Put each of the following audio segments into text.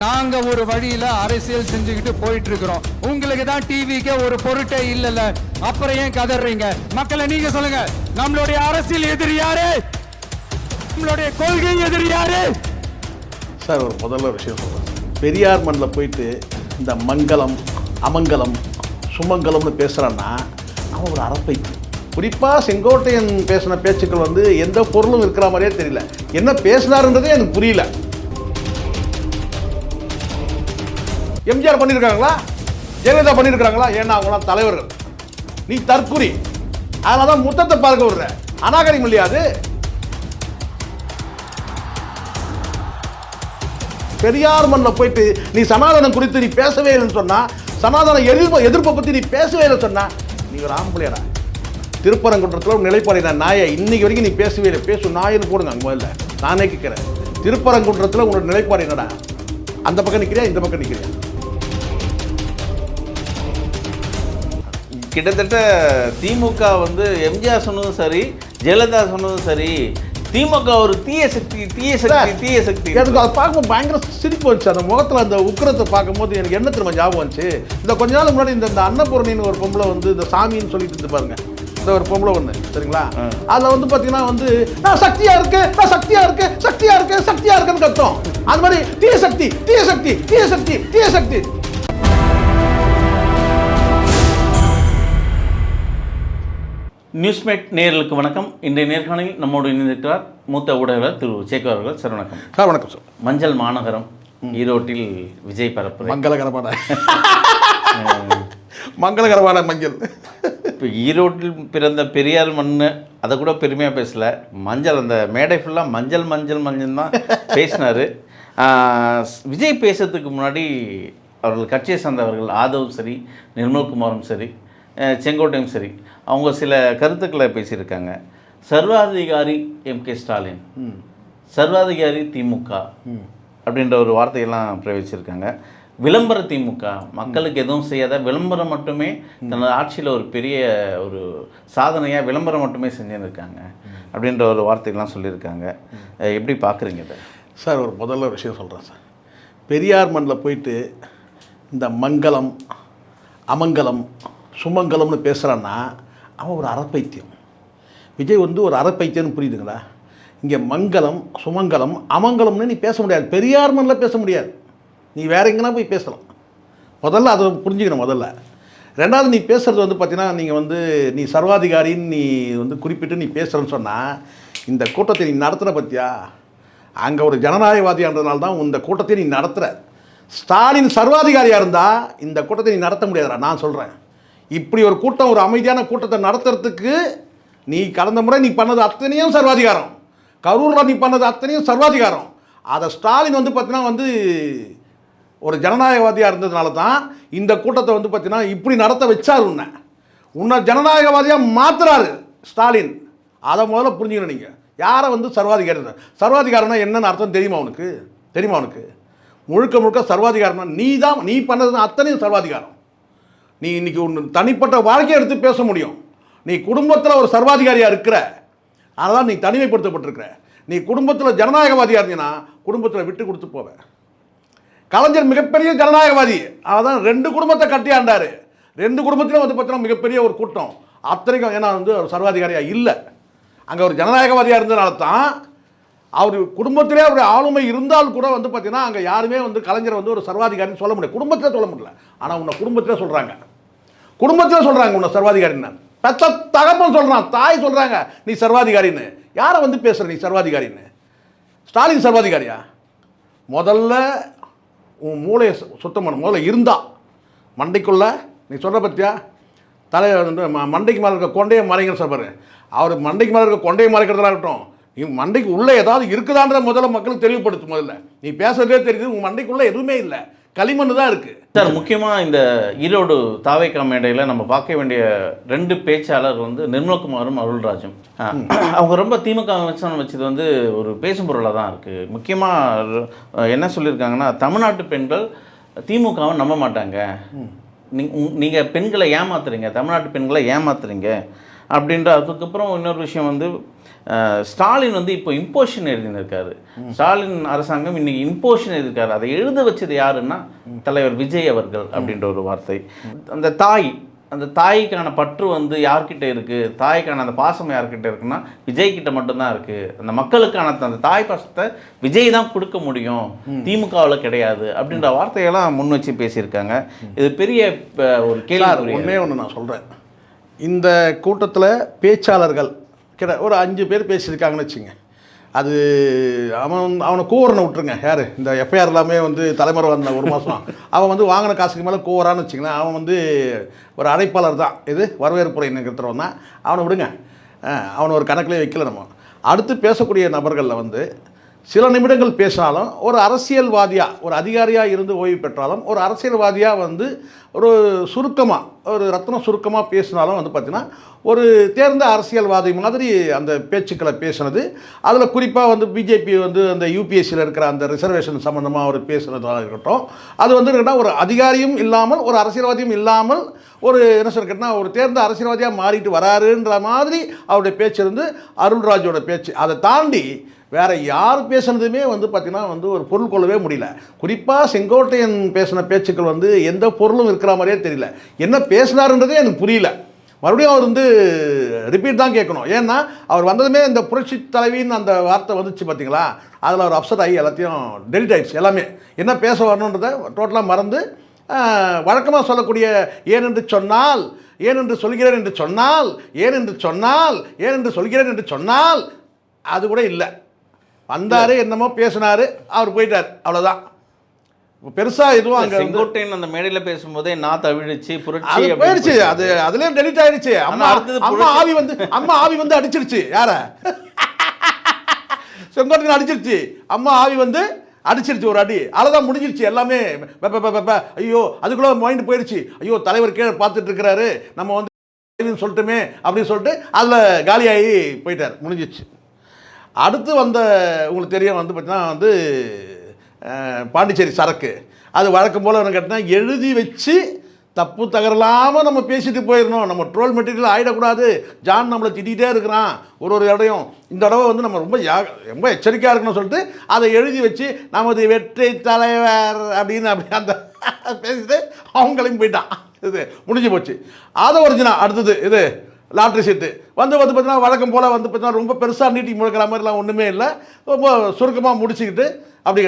நாங்க ஒரு வழியில அரசியல் செஞ்சுக்கிட்டு போயிட்டு இருக்கிறோம் உங்களுக்கு தான் டிவிக்கே ஒரு பொருட்டே இல்லல அப்புறம் ஏன் கதறீங்க? மக்களை நீங்க சொல்லுங்க. நம்மளுடைய அரசியல் எதிரி யாரு? நம்மளுடைய கொள்கை எதிரி யாரு? சார் ஒரு முதல்ல விஷயம் பெரியார் மண்ணில் போயிட்டு இந்த மங்கலம் அமங்கலம் சுமங்கலம்னு பேசுகிறான்னா அவன் ஒரு அறப்பை குறிப்பாக செங்கோட்டையன் பேசின பேச்சுக்கள் வந்து எந்த பொருளும் இருக்கிற மாதிரியே தெரியல. என்ன பேசினாருன்றதே எனக்கு புரியல. எம்ஜிஆர் பண்ணியிருக்காங்களா ஜெயலலிதா பண்ணியிருக்காங்களா ஏன்னா அவங்களாம் தலைவர்கள். நீ தற்குறி. அதனால தான் முத்தத்தை பார்க்க விடுற அநாகரிகம் இல்லையா அது. பெரியார் மண்ணில் போயிட்டு நீ சனாதனம் குறித்து நீ பேசவே இல்லைன்னு சொன்னா சனாதன எதிர்ப்பு எதிர்ப்பை பற்றி நீ பேசவே இல்லைன்னு சொன்னா நீ ஒரு ஆம்பளையடா திருப்பரங்குன்றத்தில் ஒரு நிலைப்பாடு நாயை இன்னைக்கு வரைக்கும் நீ பேசவே இல்லை. பேசும் நாயின்னு போடுங்க அங்கே முதல்ல. நானே கேட்குறேன். திருப்பரங்குன்றத்தில் உன்னோட நிலைப்பாடு என்னடா? அந்த பக்கம் நிற்கிறியா இந்த பக்கம் நிற்கிறியா கிட்டத்தட்ட திமுக வந்து எம்ஜிஆர் சொன்னதும் சரி ஜெயலலிதா சொன்னதும் சரி திமுக ஒரு தீய சக்தி தீய சக்தி தீய சக்தி. எனக்கு அதை பார்க்கும்போது பயங்கர சிரிப்பு வந்துச்சு அந்த முகத்தில் அந்த உக்கிரத்தை பார்க்கும்போது எனக்கு என்ன திரும்ப ஞாபகம் வந்துச்சு? இந்த கொஞ்ச நாள் முன்னாடி இந்த இந்த அன்னபூரணின்னு ஒரு பொம்பளை வந்து இந்த சாமின்னு சொல்லிட்டு இருந்து பாருங்க. இந்த ஒரு பொம்பளை ஒன்று சரிங்களா? அதில் வந்து பார்த்தீங்கன்னா வந்து நான் சக்தியா இருக்கேன் நான் சக்தியா இருக்கேன் சக்தியா இருக்கேன் சக்தியா இருக்கேன்னு கத்தோம். அந்த மாதிரி தீய சக்தி தீய சக்தி தீய சக்தி தீய சக்தி. நியூஸ்மேட் நேயர்களுக்கு வணக்கம். இன்றைய நேர்காணலில் நம்மோடு இணைந்திருக்கிறார் மூத்த ஊடகர் திரு சேகர் அவர்கள். சார் வணக்கம். சார் வணக்கம் சார். மஞ்சள் மாநகரம் ஈரோட்டில் விஜய் பரப்புரை. மங்களகரமான. மங்களகரமான மஞ்சள். இப்போ ஈரோட்டில் பிறந்த பெரியார் மண்ணு அதை கூட பெருமையாக பேசல. மஞ்சள் அந்த மேடை ஃபுல்லாக மஞ்சள் மஞ்சள் மஞ்சள் தான் பேசினார். விஜய் பேசுறதுக்கு முன்னாடி அவர்கள் கட்சியை சார்ந்தவர்கள் ஆதவும் சரி நிர்மல்குமாரும் சரி செங்கோட்டையும் சரி அவங்க சில கருத்துக்களை பேசியிருக்காங்க. சர்வாதிகாரி எம் கே ஸ்டாலின் சர்வாதிகாரி திமுக அப்படின்ற ஒரு வார்த்தையெல்லாம் பிரயோகிச்சிருக்காங்க. விளம்பர திமுக மக்களுக்கு எதுவும் செய்யாத விளம்பரம் மட்டுமே தனது ஆட்சியில் ஒரு பெரிய ஒரு சாதனையாக விளம்பரம் மட்டுமே செஞ்சுன்னு இருக்காங்க அப்படின்ற ஒரு வார்த்தையெல்லாம் சொல்லியிருக்காங்க. எப்படி பார்க்குறீங்க இதை? சார் ஒரு முதல்ல விஷயம் சொல்கிறேன் சார். பெரியார் மண்ணில் போயிட்டு இந்த மங்கலம் அமங்கலம் சுமங்கலம்னு பேசுகிறான்னா அவன் ஒரு அறப்பைத்தியம். விஜய் வந்து ஒரு அறப்பைத்தியம்னு புரியுதுங்களா? இங்கே மங்கலம் சுமங்கலம் அமங்கலம்னு நீ பேச முடியாது. பெரியார் மண்ணில் பேச முடியாது. நீ வேற எங்கேனா போய் பேசலாம். முதல்ல அதை புரிஞ்சுக்கணும் முதல்ல. ரெண்டாவது நீ பேசுகிறது வந்து பார்த்தீங்கன்னா நீங்கள் வந்து நீ சர்வாதிகாரின்னு நீ வந்து குறிப்பிட்டு நீ பேசுகிறேன்னு சொன்னால் இந்த கூட்டத்தை நீ நடத்துகிற பற்றியா அங்கே ஒரு ஜனநாயகவாதியான்றதுனால தான் இந்த கூட்டத்தை நீ நடத்துகிற ஸ்டாலின் சர்வாதிகாரியாக இருந்தால் இந்த கூட்டத்தை நீ நடத்த முடியாதுடா நான் சொல்கிறேன் இப்படி ஒரு கூட்டம் ஒரு அமைதியான கூட்டத்தை நடத்துறதுக்கு நீ கடந்த முறை நீ பண்ணது அத்தனையும் சர்வாதிகாரம். கரூரில் நீ பண்ணது அத்தனையும் சர்வாதிகாரம். அதை ஸ்டாலின் வந்து பார்த்தீங்கன்னா வந்து ஒரு ஜனநாயகவாதியாக இருந்ததுனால தான் இந்த கூட்டத்தை வந்து பார்த்தீங்கன்னா இப்படி நடத்த வச்சார் உன்னை. உன்னை ஜனநாயகவாதியாக மாற்றுறாரு ஸ்டாலின். அதை முதல்ல புரிஞ்சுக்கணும் நீங்கள் யாரை வந்து சர்வாதிகாரி சர்வாதிகாரம்னா என்னன்னு அர்த்தம் தெரியுமா உனக்கு? தெரியுமா உனக்கு? முழுக்க முழுக்க சர்வாதிகாரம்னா நீ தான் நீ பண்ணது அத்தனையும் சர்வாதிகாரம். நீ இன்னைக்கு ஒன்று தனிப்பட்ட வாழ்க்கையை எடுத்து பேச முடியும். நீ குடும்பத்தில் ஒரு சர்வாதிகாரியாக இருக்கிற. அதனால் நீ தனிமைப்படுத்தப்பட்டிருக்கிற. நீ குடும்பத்தில் ஜனநாயகவாதியாக இருந்தீங்கன்னா குடும்பத்தில் விட்டு கொடுத்து போவேன் கலைஞர் மிகப்பெரிய ஜனநாயகவாதி. அதான் ரெண்டு குடும்பத்தை கட்டியாண்டார் ரெண்டு குடும்பத்திலும் வந்து பார்த்தீங்கன்னா மிகப்பெரிய ஒரு கூட்டம். அத்தனைக்கும் ஏன்னா வந்து சர்வாதிகாரியாக இல்லை. அங்கே ஒரு ஜனநாயகவாதியாக இருந்தனால தான் அவர் குடும்பத்திலே அவருடைய ஆளுமை இருந்தால் கூட வந்து பார்த்தீங்கன்னா அங்கே யாருமே வந்து கலைஞர் வந்து ஒரு சர்வாதிகாரின்னு சொல்ல முடியாது குடும்பத்தில் சொல்ல முடியல. ஆனால் உன்னை குடும்பத்தில் சொல்கிறாங்க குடும்பத்தில் சொல்கிறாங்க உன்னை சர்வாதிகாரின்னு. பெத்த தகப்பன் சொல்கிறான் தாய் சொல்கிறாங்க நீ சர்வாதிகாரின்னு. யாரை வந்து பேசுகிற நீ சர்வாதிகாரின்னு? ஸ்டாலின் சர்வாதிகாரியா? முதல்ல உன் மூளையை சு- சுத்தம் பண்ண. முதல்ல இருந்தா. மண்டைக்குள்ள நீ சொல்கிற பற்றியா தலை வந்து மண்டைக்கு மேலே இருக்க கொண்டையை மறைங்கன்னு சொல்வார் அவர் மண்டைக்கு மேலே இருக்க கொண்டையை மறைக்கிறதா இருக்கட்டும் நீ மண்டைக்கு உள்ளே ஏதாவது இருக்குதான்ற முதல்ல மக்களுக்கு தெளிவுபடுத்து முதல்ல. நீ பேசுறதே தெரியுது உன் மண்டைக்குள்ளே எதுவுமே இல்லை. களிமண் தான் இருக்குது சார் முக்கியமாக இந்த ஈரோடு தாவைக்கா மேடையில் நம்ம பார்க்க வேண்டிய ரெண்டு பேச்சாளர் வந்து நிர்மல்குமாரும் அருள்ராஜும். அவங்க ரொம்ப திமுக விமர்சனம் வச்சது வந்து ஒரு பேசும் பொருளாக தான் இருக்குது முக்கியமாக என்ன சொல்லியிருக்காங்கன்னா தமிழ்நாட்டு பெண்கள் திமுகவை நம்ப மாட்டாங்க. நீங்கள் பெண்களை ஏமாத்துறீங்க தமிழ்நாட்டு பெண்களை ஏமாத்துறீங்க அப்படின்ற அதுக்கப்புறம் இன்னொரு விஷயம் வந்து ஸ்டாலின் வந்து இப்போ இம்போஷன் எழுதினிருக்காரு. ஸ்டாலின் அரசாங்கம் இன்னைக்கு இம்போஷன் எழுதியிருக்காரு. அதை எழுத வச்சது யாருன்னா தலைவர் விஜய் அவர்கள் அப்படின்ற ஒரு வார்த்தை. அந்த தாய் அந்த தாய்க்கான பற்று வந்து யார்கிட்ட இருக்கு? தாய்க்கான அந்த பாசம் யார்கிட்ட இருக்குன்னா விஜய் கிட்ட மட்டும்தான் இருக்கு. அந்த மக்களுக்கான அந்த தாய் பாசத்தை விஜய் தான் கொடுக்க முடியும். திமுகவில் கிடையாது அப்படின்ற வார்த்தையெல்லாம் முன் வச்சு பேசியிருக்காங்க. இது பெரிய ஒரு கேள்வி ஒன்றே ஒன்று நான் சொல்கிறேன் இந்த கூட்டத்தில் பேச்சாளர்கள் கிட்ட ஒரு அஞ்சு பேர் பேசியிருக்காங்கன்னு வச்சுங்க. அது அவன் அவனை கூவரனை விட்டுருங்க யார்? இந்த எஃப்ஐஆர் எல்லாமே வந்து தலைமுறை வந்த ஒரு மாதம் அவன் வந்து வாங்கின காசுக்கு மேலே கூவரான்னு வச்சுங்களேன் அவன் வந்து ஒரு அழைப்பாளர் தான். இது வரவேற்புரை நிகழ்த்துறவன் தான். அவனை விடுங்க. அவனை ஒரு கணக்கிலே வைக்கல நம்ம. அடுத்து பேசக்கூடிய நபர்களில் வந்து சில நிமிடங்கள் பேசினாலும் ஒரு அரசியல்வாதியாக ஒரு அதிகாரியாக இருந்து ஓய்வு பெற்றாலும் ஒரு அரசியல்வாதியாக வந்து ஒரு சுருக்கமாக ஒரு ரத்னம் சுருக்கமாக பேசினாலும் வந்து பார்த்திங்கன்னா ஒரு தேர்ந்த அரசியல்வாதி மாதிரி அந்த பேச்சுக்களை பேசுனது. அதில் குறிப்பாக வந்து பிஜேபி வந்து அந்த யூபிஎஸ்சியில் இருக்கிற அந்த ரிசர்வேஷன் சம்மந்தமாக அவர் பேசுனதாக இருக்கட்டும். அது வந்து என்னன்னா ஒரு அதிகாரியும் இல்லாமல் ஒரு அரசியல்வாதியும் இல்லாமல் ஒரு என்ன சொல்லிக்கிட்டனா ஒரு தேர்ந்த அரசியல்வாதியாக மாறிட்டு வராருன்ற மாதிரி அவருடைய பேச்சு இருந்து அருள்ராஜோட பேச்சு. அதை தாண்டி வேறு யார் பேசுனதுமே வந்து பார்த்திங்கன்னா வந்து ஒரு பொருள் கொள்ளவே முடியல. குறிப்பாக செங்கோட்டையன் பேசின பேச்சுக்கள் வந்து எந்த பொருளும் இருக்கிற மாதிரியே தெரியல. என்ன பேசினாருன்றதே எனக்கு புரியல. மறுபடியும் அவர் வந்து ரிப்பீட் தான் கேட்கணும். ஏன்னா அவர் வந்ததுமே இந்த புரட்சி தலைவின்னு அந்த வார்த்தை வந்துச்சு பார்த்தீங்களா அதில் அவர் அப்செட் ஆகி எல்லாத்தையும் டெலிட் ஆகிடுச்சு எல்லாமே. என்ன பேச வரணுன்றதை டோட்டலாக மறந்து வழக்கமாக சொல்லக்கூடிய ஏனென்று சொன்னால் ஏனென்று சொல்கிறேன் என்று சொன்னால் ஏனென்று சொன்னால் ஏனென்று சொல்கிறேன் என்று சொன்னால் அது கூட இல்லை. வந்தார் என்னமோ பேசினாரு அவர் போயிட்டார் அவ்வளோதான் பெருசா எதுவும் அங்க செங்கோட்டையன் அந்த மேடையில பேசும்போதே நான் தவிழிச்சு புரட்சி போயிடுச்சு. அது அதுலயும் டெலிட் ஆயிடுச்சு. அம்மா அடுத்தது அம்மா. ஆவி வந்து அம்மா ஆவி வந்து அடிச்சிருச்சு யார? செங்கோட்டையன் அடிச்சிருச்சு அம்மா ஆவி வந்து அடிச்சிருச்சு ஒரு அடி. அவ்வளோதான் முடிஞ்சிருச்சு எல்லாமே. ஐயோ அதுக்குள்ள மைண்ட் போயிடுச்சு. ஐயோ தலைவர் கீழே பார்த்துட்டு இருக்கிறாரு நம்ம வந்து சொல்லட்டுமே அப்படின்னு சொல்லிட்டு அதில் காலியாகி போயிட்டார் முடிஞ்சிருச்சு. அடுத்து வந்த உங்களுக்கு தெரியும் வந்து பார்த்தீங்கன்னா வந்து பாண்டிச்சேரி சரக்கு. அது வழக்கம் போல் என்ன கேட்டால் எழுதி வச்சு தப்பு தகரலாமல் நம்ம பேசிட்டு போயிடணும். நம்ம ட்ரோல் மெட்டீரியல் ஆகிடக்கூடாது ஜான் நம்மளை திட்டிகிட்டே இருக்கிறான் ஒரு ஒரு இடையும் இந்த தடவை வந்து நம்ம ரொம்ப யா ரொம்ப எச்சரிக்கையாக இருக்கணும்னு சொல்லிட்டு அதை எழுதி வச்சு நமது வெற்றி தலைவர் அப்படின்னு அப்படி அந்த பேசிட்டு அவங்களையும் போயிட்டான். இது முடிஞ்சு போச்சு. அதை ஒரிஜினா அடுத்தது இது லாட்ரி சீட்டு. வந்து வந்து பார்த்தீங்கன்னா வழக்கம் போல் வந்து பார்த்தீங்கன்னா ரொம்ப பெருசாக நீட்டி முழுக்கிற மாதிரிலாம் ஒன்றுமே இல்லை. ரொம்ப சுருக்கமாக முடிச்சுக்கிட்டு அப்படி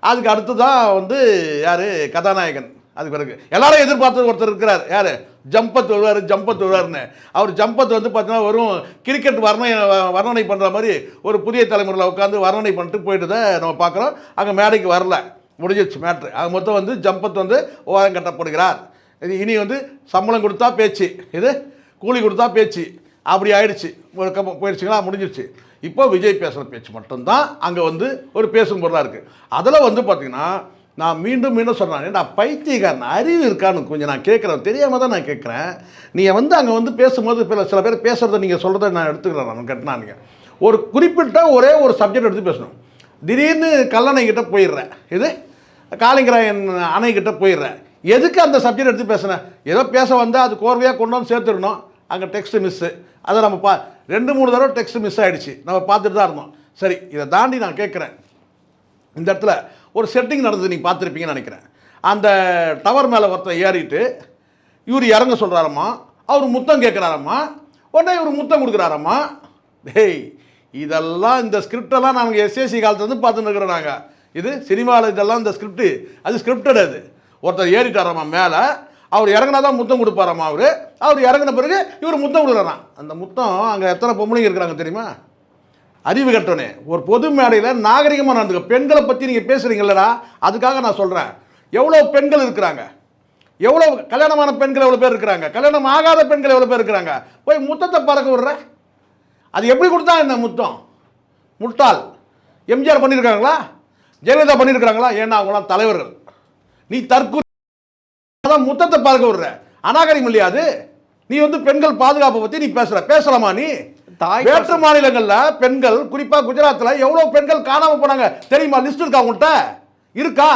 அதுக்கு அடுத்து தான் வந்து யார்? கதாநாயகன். அதுக்கு பிறகு. எல்லாரும் எதிர்பார்த்தது ஒருத்தர் இருக்கிறார். யார்? ஜம்பத் வருவார் ஜம்பத் வருவார்னு அவர் ஜம்பத் வந்து பார்த்தீங்கன்னா வெறும் கிரிக்கெட் வர்ணனை வர்ணனை பண்ணுற மாதிரி ஒரு புதிய தலைமுறையில் உட்காந்து வர்ணனை பண்ணிட்டு போயிட்டு நம்ம பார்க்குறோம் அங்கே மேடைக்கு வரல. முடிஞ்சிருச்சு மேட்ரு. அது மொத்தம் வந்து ஜம்பத் வந்து ஓரம் கட்டப்படுகிறார். இது இனி வந்து சம்பளம் கொடுத்தா பேச்சு. இது கூலி கொடுத்தா பேச்சு. அப்படி ஆயிடுச்சு. ஒரு கப்ப- போயிடுச்சுங்களா? முடிஞ்சிருச்சு. இப்போ விஜய் பேசுகிற பேச்சு மட்டும்தான் அங்கே வந்து ஒரு பேசும் பொருளாக இருக்குது அதில் வந்து பார்த்தீங்கன்னா நான் மீண்டும் மீண்டும் சொல்கிறேன் நான் பைத்தியக்காரன் அறிவு இருக்கான்னு கொஞ்சம் நான் கேட்குறேன் தெரியாமல் தான் நான் கேட்குறேன் நீங்கள் வந்து அங்கே வந்து பேசும்போது சில பேர் பேசுகிறத நீங்கள் சொல்கிறத நான் எடுத்துக்கிறேன் நான் கேட்டனா நீங்கள் ஒரு குறிப்பிட்ட ஒரே ஒரு சப்ஜெக்ட் எடுத்து பேசணும். திடீர்னு கல்லணை கிட்டே போயிடுறேன். இது? காளிங்கராயன் அணைக்கிட்ட போயிடுறேன். எதுக்கு அந்த சப்ஜெக்ட் எடுத்து பேசுனேன் ஏதோ பேச வந்தால் அது கோர்வையாக கொண்டு வந்து சேர்த்துடணும். அங்கே டெக்ஸ்ட் மிஸ்ஸு அதை நம்ம பா ரெண்டு மூணு தடவை டெக்ஸ்ட் மிஸ் ஆகிடுச்சு நம்ம பார்த்துட்டு தான் இருந்தோம். சரி இதை தாண்டி நான் கேட்குறேன். இந்த இடத்துல ஒரு செட்டிங் நடந்தது நீங்கள் பார்த்துருப்பீங்கன்னு நினைக்கிறேன். அந்த டவர் மேலே ஒருத்தன் ஏறிட்டு இவர் இறங்க சொல்கிறாரம்மா அவர் முத்தம் கேட்குறாரம்மா உடனே இவர் முத்தம் கொடுக்குறாரம்மா டேய் இதெல்லாம் இந்த ஸ்கிரிப்டெல்லாம் நாங்கள் எஸ்எஸ்சி காலத்துலேருந்து பார்த்துன்னு இருக்கிறோம் நாங்கள் இது சினிமாவில் இதெல்லாம் இந்த ஸ்கிரிப்ட் அது ஸ்கிரிப்டட் அது. ஒருத்தர் ஏறிட்டாரம்மா மேலே அவர் இறங்கினா தான் முத்தம் கொடுப்பாராம்மா அவர்? அவர் இறங்கின பிறகு இவர் முத்தம் கொடுக்குறாராம் அந்த முத்தம் அங்கே எத்தனை பொம்பளைங்க இருக்கிறாங்க தெரியுமா? அறிவு கட்டணே ஒரு பொது மேடையில் நாகரிகமாக நடந்துக்க. பெண்களை பற்றி நீங்கள் பேசுகிறீங்களடா அதுக்காக நான் சொல்கிறேன் எவ்வளோ பெண்கள் இருக்கிறாங்க? எவ்வளோ கல்யாணமான பெண்கள் எவ்வளோ பேர் இருக்கிறாங்க? கல்யாணம் ஆகாத பெண்கள் எவ்வளோ பேர் இருக்கிறாங்க? போய் முத்தத்தை பறக்க விடுற அது எப்படி கொடுத்தா என்ன முத்தம்? முட்டாள். எம்ஜிஆர் பண்ணியிருக்காங்களா ஜெயலலிதா பண்ணியிருக்கிறாங்களா ஏன்னா அவங்களாம் தலைவர்கள். நீ தற்கொலை அதான் முத்தத்தை பார்க்க விடுற. அநாகரிகம் இல்லையா அது? நீ வந்து பெண்கள் பாதுகாப்பை பற்றி நீ பேசுற. பேசலாமா நீ? வேற்று மாநிலங்கள்ல பெண்கள் குறிப்பா குஜராத்ல எவ்வளவு பெண்கள் காணாம போனாங்க? தெரியுமா? லிஸ்ட் இருக்கா உங்கள்கிட்ட இருக்கா?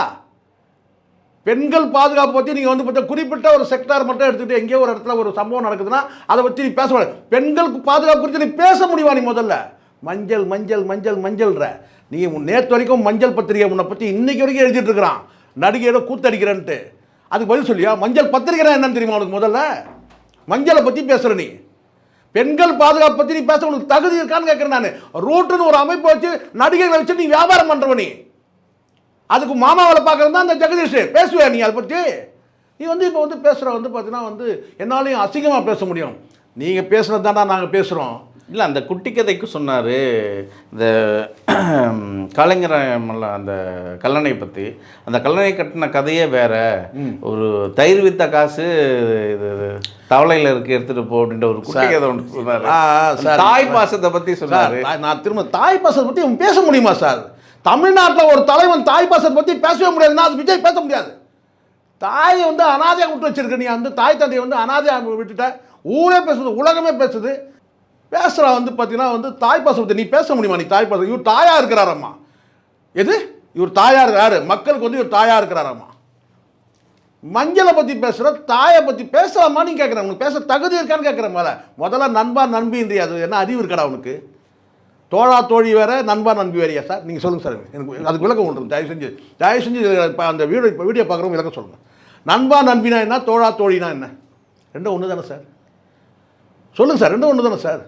பெண்கள் பாதுகாப்பு பற்றி நீங்கள் வந்து பார்த்தா குறிப்பிட்ட ஒரு செக்டார் மட்டும் எடுத்துக்கிட்டு எங்கேயோ ஒரு இடத்துல ஒரு சம்பவம் நடக்குதுன்னா அதை பற்றி நீ பேச கூடாது. பெண்கள் பாதுகாப்பு குறித்து நீ பேச முடியுமா நீ முதல்ல? மஞ்சள் மஞ்சள் மஞ்சள் மஞ்சள்ன்ற நீ உன் நேற்று வரைக்கும் மஞ்சள் பத்திரிகை உன்னை பற்றி இன்னைக்கு வரைக்கும் எழுதிட்டு இருக்கிறான். நடிகையோட கூத்தடிக்கிறேன்ட்டு அதுக்கு பதில் சொல்லியா? மஞ்சள் பத்திரிக்கை என்னன்னு தெரியுமா உனக்கு முதல்ல? மஞ்சளை பற்றி பேசுகிற நீ. பெண்கள் பாதுகாப்பு பற்றி நீ பேச உனக்கு தகுதி இருக்கான்னு கேட்குறேன் நான். ரூட்டுன்னு ஒரு அமைப்பு வச்சு நடிகைகளை வச்சு நீ வியாபாரம் பண்ணுறவ நீ. அதுக்கு மாமாவில் பார்க்குறது தான் அந்த ஜெகதீஷ். பேசுவியா நீ அதை பற்றி நீ வந்து இப்போ வந்து பேசுகிற வந்து பார்த்தீங்கன்னா வந்து என்னாலையும் அசிங்கமாக பேச முடியும். நீங்கள் பேசுனது தானே நாங்கள் பேசுகிறோம் இல்லை அந்த குட்டி கதைக்கு சொன்னார் இந்த கலைஞர் அந்த கல்லணை பற்றி அந்த கல்லணை கட்டின கதையே வேற. ஒரு தயிர் வித்த காசு இது தவளையில் இருக்கு எடுத்துட்டு போ அப்படின்ற ஒரு குட்டி கதை ஒன்று சொன்னார். தாய் பாசத்தை பற்றி சொன்னார். நான் திரும்ப தாய் பாசத்தை பற்றி அவன் பேச முடியுமா சார்? தமிழ்நாட்டில் ஒரு தலைவன் தாய் பாசத்தை பற்றி பேசவே முடியாதுன்னா அது விஜய் பேச முடியாது. தாயை வந்து அனாதையாக விட்டு வச்சிருக்க நீ அந்த தாய் தந்தையை வந்து அனாதையாக விட்டுட்ட. ஊரே பேசுது உலகமே பேசுது. பேசுகிறா வந்து பார்த்தீங்கன்னா வந்து தாய் பற்றி நீ பேச முடியுமா? நீ தாய் பாசம். இவர் தாயாக இருக்கிறாரம்மா எது? இவர் தாயார் இருக்கிறாரு மக்களுக்கு வந்து இவர் தாயாக இருக்கிறாரம்மா மஞ்சளை பற்றி பேசுகிற தாயை பற்றி பேசலாமா நீ கேட்குறேன் உனக்கு பேச தகுதி இருக்கான்னு கேட்குறேன் மேலே முதல்ல நண்பா நண்பின்றி அது என்ன அறிவு இருக்கடா உனக்கு? தோழா தோழி வேற நண்பா நண்பி வேறையா? சார் நீங்கள் சொல்லுங்கள் சார். எனக்கு அதுக்கு விளக்கம் ஒன்று தயவு செஞ்சு தயவு செஞ்சு இப்போ அந்த வீடியோ இப்போ வீடியோ பார்க்குறவங்க விளக்கம் சொல்லுங்கள் நண்பா நண்பினா என்ன? தோழா தோழினா என்ன? ரெண்டும் ஒன்று தானே சார்? சொல்லுங்கள் சார் ரெண்டும் ஒன்று தானே சார்?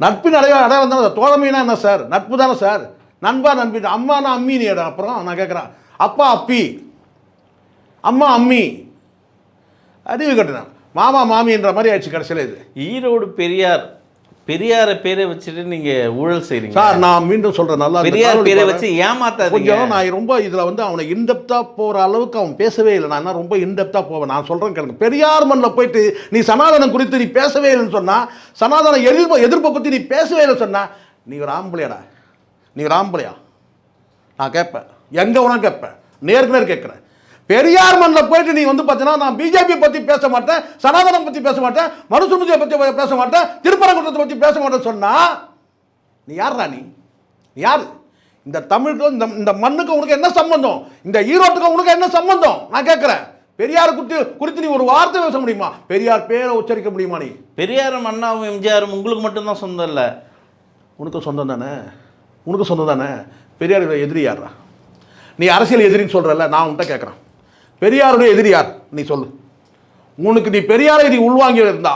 நட்பின் அடையாளம் அடையாளம் தானே தோழமைனா என்ன சார்? நட்பு தானே சார்? நண்பா நண்பி அம்மானா அம்மின்னு நீ அப்புறம் நான் கேட்குறேன். அப்பா அப்பி. அம்மா அம்மி. அறிவு கட்டினான் மாமா மாமின்ற மாதிரி ஆயிடுச்சு கடைசியில் இது. ஈரோடு பெரியார். பெரியாரை பேரை வச்சுட்டு நீங்க ஊழல் செய்றீங்க. சார் நான் மீண்டும் சொல்கிறேன் நல்லா பெரியார் பேரை. வச்சு ஏமாத்தாதீங்க. கொஞ்சம் நான் ரொம்ப இதில் வந்து அவனை இன்டெப்த்தாக போகிற அளவுக்கு அவன் பேசவே இல்லை. நான் ரொம்ப இன்டெப்த்தாக போவேன்? நான் சொல்கிறேன் கேளுங்க. பெரியார் மண்ணில் போயிட்டு நீ சனாதனம் குறித்து நீ பேசவே இல்லைன்னு சொன்னால் சனாதன எதிர்ப்பு எதிர்ப்பை பற்றி நீ பேசவே இல்லைன்னு சொன்னா நீ ஒரு ஆம்பளையாடா. நீ ஒரு ஆம்பளையா? நான் கேட்பேன். எங்கே வேணா கேட்பேன். நேருக்கு நேர் கேட்குறேன். பெரியார் மண்ணில் போயிட்டு நீ வந்து பார்த்தீங்கன்னா நான் பிஜேபி பற்றி பேச மாட்டேன் சனாதனம் பற்றி பேச மாட்டேன் மனுசுமதியை பற்றி பேச மாட்டேன் திருப்பரங்குன்றத்தை பற்றி பேச மாட்டேன்னு சொன்னா நீ யார்ரா நீ? நீ யார்? இந்த தமிழுக்கும் இந்த இந்த மண்ணுக்கும் உனக்கு என்ன சம்பந்தம்? இந்த ஈரோட்டுக்கும் உனக்கு என்ன சம்பந்தம்? நான் கேட்குறேன் பெரியார் குறித்து குறித்து நீ ஒரு வார்த்தை பேச முடியுமா? பெரியார் பேரை உச்சரிக்க முடியுமா நீ? பெரியாரும் அண்ணாவும் எம்ஜிஆரும் உங்களுக்கு மட்டும்தான் சொந்தம் இல்லை. உனக்கு சொந்தம் தானே? உனக்கு சொந்தம் தானே? பெரியார் எதிரி யாரா நீ அரசியல் எதிரின்னு சொல்கிறல்ல நான் உன்கிட்ட கேட்குறேன் பெரியாருடைய எதிரி யார்? நீ சொல்லு. உனக்கு நீ பெரியாரை நீ உள்வாங்கி இருந்தா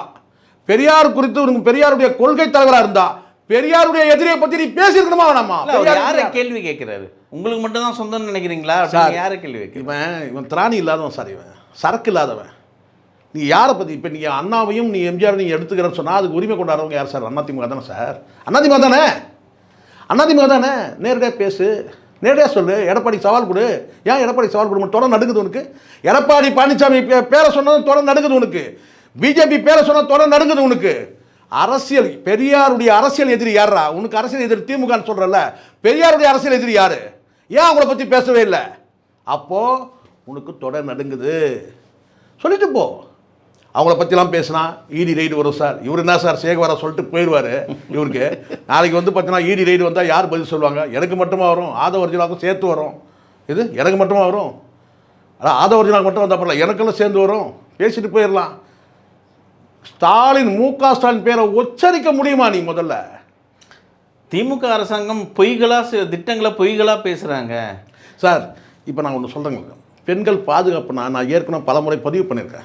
பெரியார் குறித்து உனக்கு பெரியாருடைய கொள்கை தலைவராக இருந்தா பெரியாருடைய எதிரியை பற்றி நீ பேசியிருக்கணுமா வேணாமா? யாரை? கேள்வி கேட்கிறாரு? உங்களுக்கு மட்டும்தான் சொந்தம்னு நினைக்கிறீங்களா? சார். யாரை கேள்வி இவன் இவன் திராணி இல்லாதவன் சார் இவன். சரக்கு இல்லாதவன். நீ யாரை பற்றி இப்போ நீங்கள் அண்ணாவையும் நீ எம்ஜிஆர் நீங்கள் எடுத்துக்கிறேன்னு சொன்னால் அதுக்கு உரிமை கொண்டாடுறவங்க யார் சார்? அதிமுக தானே சார்? அதிமுக தானே? அதிமுக தானே? நேரடியாக பேசு. நேரடியாக சொல்லு. எடப்பாடி சவால் கொடு. ஏன் எடப்பாடி சவால் கொடு தொடர் நடுக்குது உனக்கு. எடப்பாடி பழனிசாமி பே- பேரை சொன்னதும் தொடர் நடுக்குது உனக்கு. பிஜேபி பேரை சொன்னால் தொடர் நடுங்குது உனக்கு. அரசியல் பெரியாருடைய அரசியல் எதிரி யாரா உனக்கு அரசியல் எதிரி திமுகன்னு சொல்கிறல்ல பெரியாருடைய அரசியல் எதிரி யார்? ஏன் அவங்கள பற்றி பேசவே இல்லை? அப்போ உனக்கு தொடர் நடுங்குது. சொல்லிட்டு போ. அவங்கள பற்றிலாம் பேசினா இடி ரைடு வரும் சார். இவர் என்ன சார் சேகவரா சொல்லிட்டு போயிடுவார் இவருக்கு. நாளைக்கு வந்து பார்த்தீங்கன்னா இடி ரைடு வந்தால் யார் பதில் சொல்லுவாங்க? எனக்கு மட்டுமா வரும்? ஆதவ ஒரிஜினாக்கும் சேர்த்து வரும். இது? எனக்கு மட்டுமா வரும்? அதான் ஆதவ ஒரிஜினாக்கு மட்டும் வந்தால் பரவாயில்ல. எனக்கெல்லாம் சேர்ந்து வரும். பேசிட்டு போயிடலாம் ஸ்டாலின் மு க ஸ்டாலின் பேரை உச்சரிக்க முடியுமா நீ முதல்ல? திமுக அரசாங்கம் பொய்களா சி- திட்டங்களை பொய்களா பேசுறாங்க. சார் இப்போ நான் ஒன்று சொல்கிறேங்க பெண்கள் பாதுகாப்பு நான் ஏற்கனவே பலமுறை பதிவு பண்ணியிருக்கேன்.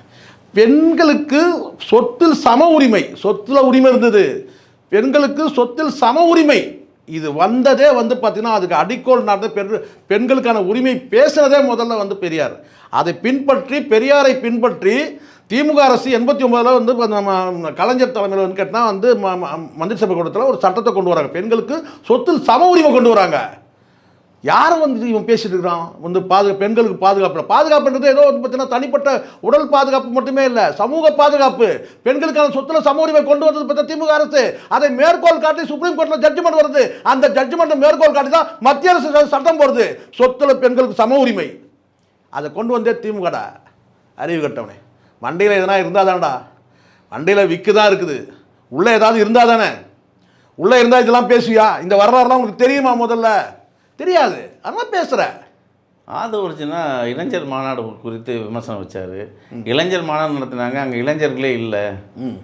பெண்களுக்கு சொத்தில் சம உரிமை. சொத்தில் உரிமை இருந்தது. பெண்களுக்கு சொத்தில் சம உரிமை. இது வந்ததே வந்து பார்த்தீங்கன்னா அதுக்கு அடிக்கோல் நடந்த பெண் பெண்களுக்கான உரிமை பேசுனதே முதல்ல வந்து பெரியார். அதை பின்பற்றி பெரியாரை பின்பற்றி திமுக அரசு எண்பத்தி ஒம்பதில் வந்து நம்ம கலைஞர் தலைமையில் வந்து கேட்டால் வந்து ம- ம- மந்திரி சபை கூட்டத்தில் ஒரு சட்டத்தை கொண்டு வராங்க. பெண்களுக்கு சொத்தில் சம உரிமை கொண்டு வராங்க. யாரை வந்து இவன் பேசிட்டு இருக்கிறான்? வந்து பாதுகா பெண்களுக்கு பாதுகாப்பு பாதுகாப்புன்றது ஏதோ வந்து பார்த்தீங்கன்னா தனிப்பட்ட உடல் பாதுகாப்பு மட்டுமே இல்லை சமூக பாதுகாப்பு. பெண்களுக்கான சொத்துல சம உரிமை கொண்டு வந்தது பார்த்தா திமுக அரசு. அதை மேற்கோள் காட்டி சுப்ரீம் கோர்ட்டில் ஜட்ஜ்மெண்ட் வருது அந்த ஜட்ஜ்மெண்ட் மேற்கோள் காட்டி தான் மத்திய அரசு சட்டம் போடுது. சொத்துல பெண்களுக்கு சம உரிமை. அதை கொண்டு வந்தே திமுகடா. அறிவு கட்டவனே. மண்டையில் எதனா இருந்தால் தானடா. மண்டையில் விக்கு தான் இருக்குது. உள்ளே ஏதாவது இருந்தால் தானே. உள்ளே இருந்தால் இதெல்லாம் பேசுவியா? இந்த வரலாறுலாம் உங்களுக்கு தெரியுமா முதல்ல? தெரியாது. அதெல்லாம் பேசுகிற ஆத ஒரிஜினா இளைஞர் மாநாடு குறித்து விமர்சனம் வச்சாரு. இளைஞர் மாநாடு நடத்தினாங்க அங்கே இளைஞர்களே இல்லை. ம்.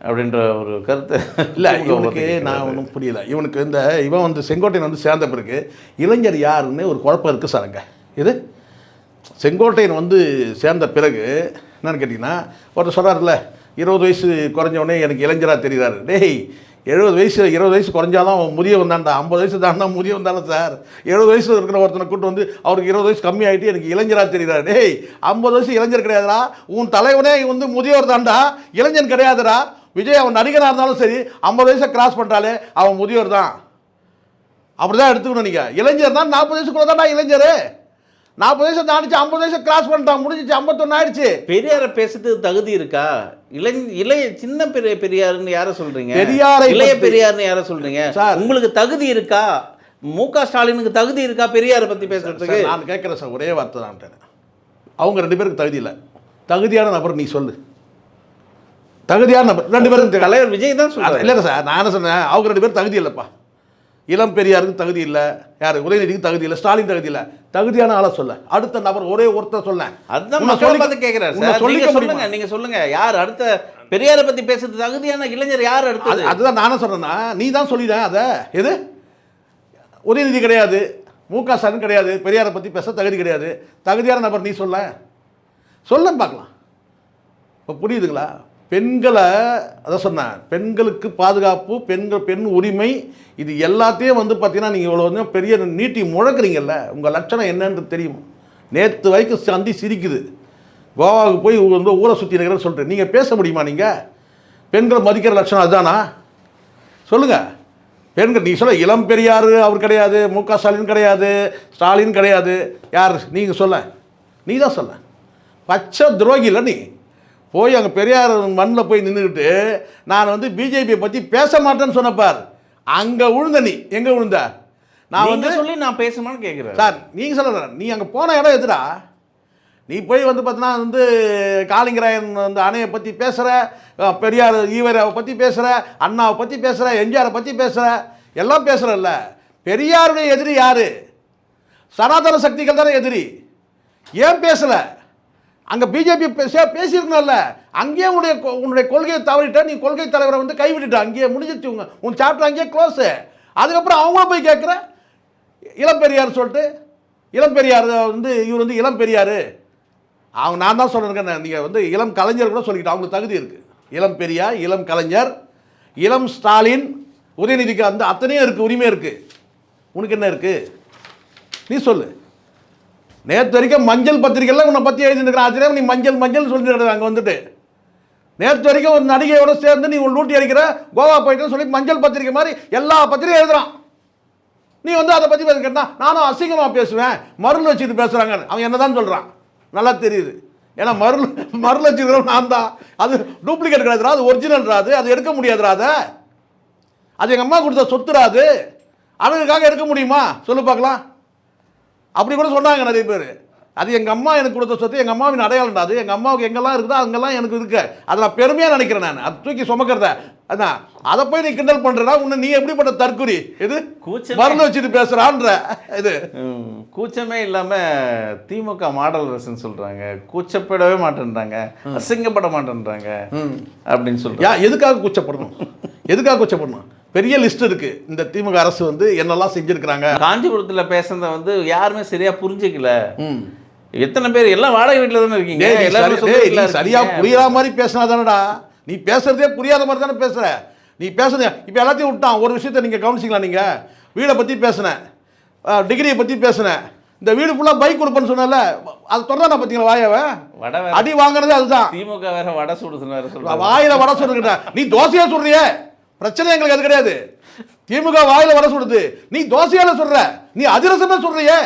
அப்படின்ற ஒரு கருத்தை இல்லை இவனுக்கு நான் ஒன்றும் புரியல. இவனுக்கு இந்த இவன் வந்து செங்கோட்டையன் வந்து சேர்ந்த பிறகு இளைஞர் யாருன்னு ஒரு குழப்பம் இருக்குது சார் அங்கே. இது செங்கோட்டையன் வந்து சேர்ந்த பிறகு என்னன்னு கேட்டிங்கன்னா ஒருத்தர் சொல்கிறார்ல இருபது வயசு குறைஞ்சவொடனே எனக்கு இளைஞராக தெரியுறாரு. டேய் எழுபது வயசு இருபது வயசு குறைஞ்சாலும் அவன் முதியவன் ஐம்பது வயசு தாண்டா முதியவன் வந்தானே சார். எழுபது வயசு இருக்கிற ஒருத்தனை கூட்டு வந்து அவருக்கு இருபது வயசு கம்மி ஆகிட்டு எனக்கு இளைஞராக தெரியுறாரு டேய் ஐம்பது வயசு இளைஞர் கிடையாதுடா. உன் தலைவனே வந்து முதியோர் தான்டா இளைஞன் கிடையாதுடா. விஜய் அவன் நடிகனாக இருந்தாலும் சரி ஐம்பது வயசை கிராஸ் பண்ணுறாலே அவன் முதியோர் தான். அப்படி தான் எடுத்துக்கணும் நீங்கள் இளைஞர் தான் நாற்பது வயசுக்குள்ளே தான்டா இளைஞர். நாற்பது வயசு தாண்டிச்சு ஐம்பது வயசு கிராஸ் பண்ணிட்டான் முடிஞ்சிச்சு ஐம்பத்தொன்று ஆயிடுச்சு. பெரியாரை பேசுறதுக்கு தகுதி இருக்கா? இளை இளைய சின்ன பெரிய பெரியாருன்னு யார சொல்றீங்க? பெரியாரை இளைய பத்தி- பெரியார்னு யார சொல்றீங்க? சார். உங்களுக்கு தகுதி இருக்கா? மு க ஸ்டாலினுக்கு தகுதி இருக்கா பெரியாரை பத்தி பேசுறதுக்கு? நான் கேட்குறேன் சார் ஒரே வார்த்தை தான் அவங்க ரெண்டு பேருக்கு தகுதி இல்லை. தகுதியான நபர் நீ சொல்லு. தகுதியான நபர் ரெண்டு பேரும் தலைவர் விஜய் தான் சொல்றாரு. இல்லை சார் நான் என்ன சொன்னேன்? அவங்க ரெண்டு பேரும் தகுதி இல்லைப்பா. இளம் பெரியாருக்கு தகுதி இல்லை. யார்? உதயநிதிக்கு தகுதி இல்லை ஸ்டாலின் தகுதி இல்லை. தகுதியான ஆளை சொல்ல. அடுத்த நபர் ஒரே ஒருத்தர் சொல்ல. அதுதான் மக்களை பார்த்து கேட்கிறேன் உன்னை சார். சொல்லிக்க? சொல்லுங்க நீங்க சொல்லுங்க. யார்? அடுத்த பெரியாரை பத்தி பேசுறது தகுதியான இளைஞர் யார் அது அடுத்தது? அதுதான் நானும் சொல்கிறேன்னா நீ தான் சொல்லிட அதை. எது? உதயநிதி கிடையாது மு க ஸ்டாலின் கிடையாது பெரியாரை பற்றி பேச தகுதி கிடையாது. தகுதியான நபர் நீ சொல்ல. சொல்ல பார்க்கலாம். இப்போ புரியுதுங்களா? பெண்களை அதான் சொன்னேன் பெண்களுக்கு பாதுகாப்பு பெண்கள் பெண் உரிமை இது எல்லாத்தையும் வந்து பார்த்தீங்கன்னா நீங்கள் இவ்வளோ வந்து பெரிய நீட்டி முழக்கிறீங்கல்ல உங்கள் லட்சணம் என்னன்னு தெரியும். நேற்று வரைக்கும் சந்தி சிரிக்குது. கோவாவுக்கு போய் வந்து ஊரை சுற்றி இருக்கிறேன்னு சொல்லிட்டு நீங்கள் பேச முடியுமா நீங்கள் பெண்களை மதிக்கிற லட்சணம் அதுதானா? சொல்லுங்கள் பெண்கள் நீ சொல்ல இளம் பெரியார் அவர் கிடையாது மு க ஸ்டாலின் கிடையாது ஸ்டாலின் கிடையாது. யார்? நீங்கள் சொல்ல நீ தான் சொல்ல பச்சை துரோகி இல்லை நீ? போய் அங்கே பெரியார் மண்ணில் போய் நின்றுக்கிட்டு நான் வந்து பிஜேபியை பற்றி பேச மாட்டேன்னு சொன்னப்பார். அங்கே விழுந்த நீ. எங்கே விழுந்த நான் வந்து சொல்லி நான் பேசுமான்னு கேட்கிறேன் சார் நீங்கள் சொல்ல நீ அங்கே போன இடம் எதுடா? நீ போய் வந்து பார்த்தீங்கன்னா வந்து காளிங்கராயன் வந்து அணையை பற்றி பேசுகிற பெரியார் ஈவரை பற்றி பேசுகிற அண்ணாவை பற்றி பேசுகிற எம்ஜிஆரை பற்றி பேசுகிற எல்லாம் பேசுகிறல்ல பெரியாருடைய எதிரி யார்? சனாதன சக்திகள் தானே எதிரி. ஏன் பேசலை? அங்கே பிஜேபி பேசியா பேசியிருந்தால அங்கேயே உன்னுடைய உன்னுடைய கொள்கையை தவறிட்ட நீ கொள்கை தலைவரை வந்து கைவிட்டுட்ட. அங்கேயே முடிஞ்சிச்சு உங்க உன் சாப்டர் அங்கேயே க்ளோஸு அதுக்கப்புறம் அவங்களும் போய் கேட்குற? இளம் பெரியார் சொல்லிட்டு இளம் பெரியார் வந்து இவர் வந்து இளம் பெரியார். அவங்க நான் தான் சொல்கிறேன் நீங்கள் வந்து இளம் கலைஞர் கூட சொல்லிக்கிட்டு அவங்களுக்கு தகுதி இருக்குது இளம் பெரியார் இளம் கலைஞர் இளம் ஸ்டாலின் உதயநிதிக்கு அந்த அத்தனையும் இருக்குது உரிமை இருக்குது உனக்கு என்ன இருக்குது நீ சொல்லு. நேற்று வரைக்கும் மஞ்சள் பத்திரிக்கையில் உன்னை பற்றி எழுதிருக்கிற ஆச்சரியம் நீ மஞ்சள் மஞ்சள் சொல்லிட்டு அங்கே வந்துட்டு. நேற்று வரைக்கும் ஒரு நடிகையோட சேர்ந்து நீ உன் லூட்டி அடிக்கிற கோவா போயிட்டுன்னு சொல்லி மஞ்சள் பத்திரிக்கை மாதிரி எல்லா பத்திரிகையும் எழுதுறான். நீ வந்து அதை பற்றி பேசுகிறா நானும் அசிங்கமாக பேசுவேன் மருள் வச்சுட்டு பேசுகிறாங்க அவன் என்ன தான் சொல்கிறான் நல்லா தெரியுது. ஏன்னா மருள் மருள் வச்சுக்கிறோம் நான் தான். அது டூப்ளிகேட் கிடையாதுடா அது ஒரிஜினல்ராது அது. அது எடுக்க முடியாதுடா அதை. அது எங்கள் அம்மா கொடுத்த சொத்துடா அது. அழகுக்காக எடுக்க முடியுமா? சொல்லு பார்க்கலாம். அப்படி கூட சொன்னாங்க நிறைய பேர். அது எங்கள் அம்மா எனக்கு கொடுத்த சொத்து எங்கள் அம்மாவின் அடையாளம்டா. அது எங்கள் அம்மாவுக்கு எங்கெல்லாம் இருக்குதோ அங்கெல்லாம் எனக்கு இருக்கு. அதை நான் பெருமையாக நினைக்கிறேன் நான். அது தூக்கி சுமக்கிறத. அதான் அதை போய் நீ கிண்டல் பண்ணுறா உன்னை நீ எப்படிப்பட்ட தற்குறி இது கூச்சமே. மருந்து வச்சுட்டு பேசுறான்ற இது. கூச்சமே இல்லாம திமுக மாடல் அரசுன்னு சொல்றாங்க. கூச்சப்படவே மாட்டேன்றாங்க. அசிங்கப்பட மாட்டேன்றாங்க. அப்படின்னு சொல்றாங்க. எதுக்காக கூச்சப்படணும்? எதுக்காக கூச்சப்படணும்? பெரிய லிஸ்ட் இருக்கு. இந்த திமுக அரசு வந்து என்னெல்லாம் செஞ்சிருக்கிறாங்க? காஞ்சிபுரத்துல பேசுனத வந்து யாருமே சரியா புரிஞ்சுக்கல. எத்தனை பேர் எல்லாம் வாடகை வீட்டுல தானே இருக்கீங்க? சரியா. புரியாத மாதிரி பேசினா தானடா நீ பேசுறதே புரியாத மாதிரி தானே பேசுற. நீ பேசுறது இப்போ எல்லாத்தையும் விட்டான். ஒரு விஷயத்த நீங்க கவனிச்சிங்களா நீங்க? வீடை பத்தி பேசினேன். டிகிரியை பத்தி பேசினேன். இந்த வீடு ஃபுல்லாக பைக் கொடுப்பேன்னு சொன்னல அது தொடர்ந்தா பார்த்தீங்களா வாயாவ வடை அடி வாங்குறதே அதுதான். திமுக வேற வடை சொல்றாங்க வாயில வடை சுடுகிட்ட நீ தோசையா சுடுறியே? பிரச்சனை எங்களுக்கு அது கிடையாது. திமுக வாயில வடை சுடுது. நீ தோசையால சுடுற. நீ அதிரசமே சுடுறியே.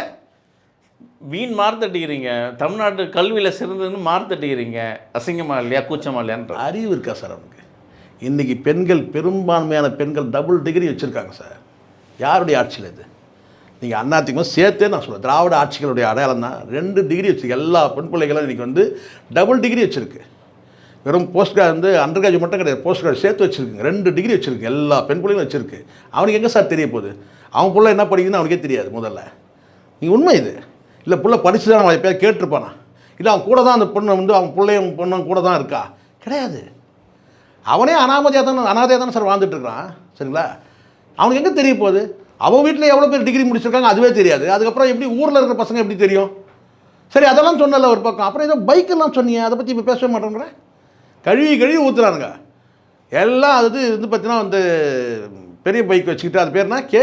வீண் மார்த்தட்டிக்கிறீங்க தமிழ்நாட்டு கல்வியில் சிறந்ததுன்னு மார்த்தட்டிக்கிறீங்க அசிங்கமாக இல்லையா கூச்சமா இல்லையான்ற? அறிவு இருக்கா சார் அவனுக்கு? இன்றைக்கி பெண்கள் பெரும்பான்மையான பெண்கள் டபுள் டிகிரி வச்சுருக்காங்க சார். யாருடைய ஆட்சியில் இது? நீங்கள் அண்ணாத்திமுக சேர்த்தே நான் சொல்கிறேன் திராவிட ஆட்சிகளுடைய அடையாளம் தான். ரெண்டு டிகிரி வச்சுருக்கு. எல்லா பெண் பிள்ளைகளும் இன்றைக்கி வந்து டபுள் டிகிரி வச்சுருக்கு. வெறும் போஸ்ட் கிராட் வந்து அண்டர் கிராஜுவேட் மட்டும் கிடையாது. போஸ்ட் கிராஜ் சேர்த்து வச்சுருக்குங்க. ரெண்டு டிகிரி வச்சுருக்கு. எல்லா பெண் பிள்ளைகளும் வச்சுருக்கு. அவனுக்கு எங்கே சார் தெரிய போகுது? அவன் பிள்ளை என்ன படிக்குதுன்னு அவனுக்கே தெரியாது முதல்ல. நீ உண்மை இது. இல்லை புள்ள படிச்சு தான் எப்பயாவது கேட்டிருப்பானா? இல்லை அவன் கூட தான் அந்த பொண்ணு வந்து அவன் பிள்ளையும் பொண்ணும் கூட தான் இருக்கா? கிடையாது. அவனே அனாமதியாக தானே அனாதையாக தானே சார் வாழ்ந்துட்டு இருக்கிறான். சரிங்களா? அவனுக்கு எங்கே தெரிய போகுது? அவன் வீட்டில் எவ்வளோ பேர் டிகிரி முடிச்சிருக்காங்க அதுவே தெரியாது. அதுக்கப்புறம் எப்படி ஊரில் இருக்கிற பசங்க எப்படி தெரியும்? சரி அதெல்லாம் சொன்னல ஒரு பக்கம். அப்புறம் ஏதோ பைக்கெல்லாம் சொன்னீங்க அதை பற்றி இப்போ பேசவே மாட்டேங்கிற? கழுவி கழுவி ஊற்றுறானுங்க எல்லாம் அது வந்து பார்த்தீங்கன்னா வந்து பெரிய பைக் வச்சுக்கிட்டு அது பேர்னா கே?